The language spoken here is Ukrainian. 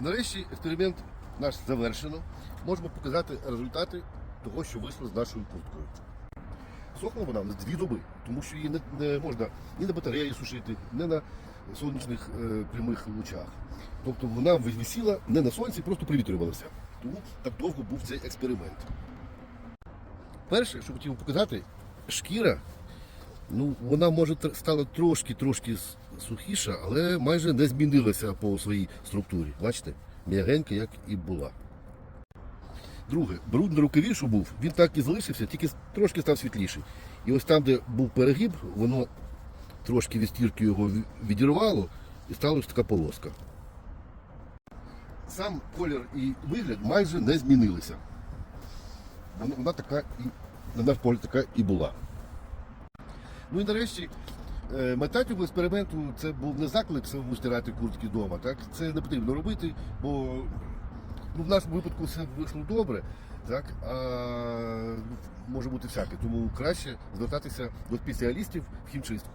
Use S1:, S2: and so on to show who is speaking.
S1: Нарешті експеримент наш завершено. Можемо показати результати того, що вийшло з нашою курткою. Сохла вона на дві доби, тому що її не, не можна ні на батареї сушити, ні на сонячних е, прямих лучах. Тобто вона висіла не на сонці, просто привітрювалася. Тому так довго був цей експеримент. Перше, що хотів показати, шкіра, ну, вона може стала трошки-трошки сухіша, але майже не змінилася по своїй структурі. Бачите? М'ягенька, як і була. Друге, бруд на рукаві, що був, він так і залишився, тільки трошки став світліший. І ось там, де був перегиб, воно трошки від стірки його відірвало і стала така полоска. Сам колір і вигляд майже не змінилися. Вона така і, на наш погляд, така і була. Ну і нарешті, е, мета цього експерименту це був не заклик самому стирати куртки вдома. Так? Це не потрібно робити, бо ну, в нашому випадку все вийшло добре, так? а може бути всяке. Тому краще звертатися до спеціалістів в хімчистку.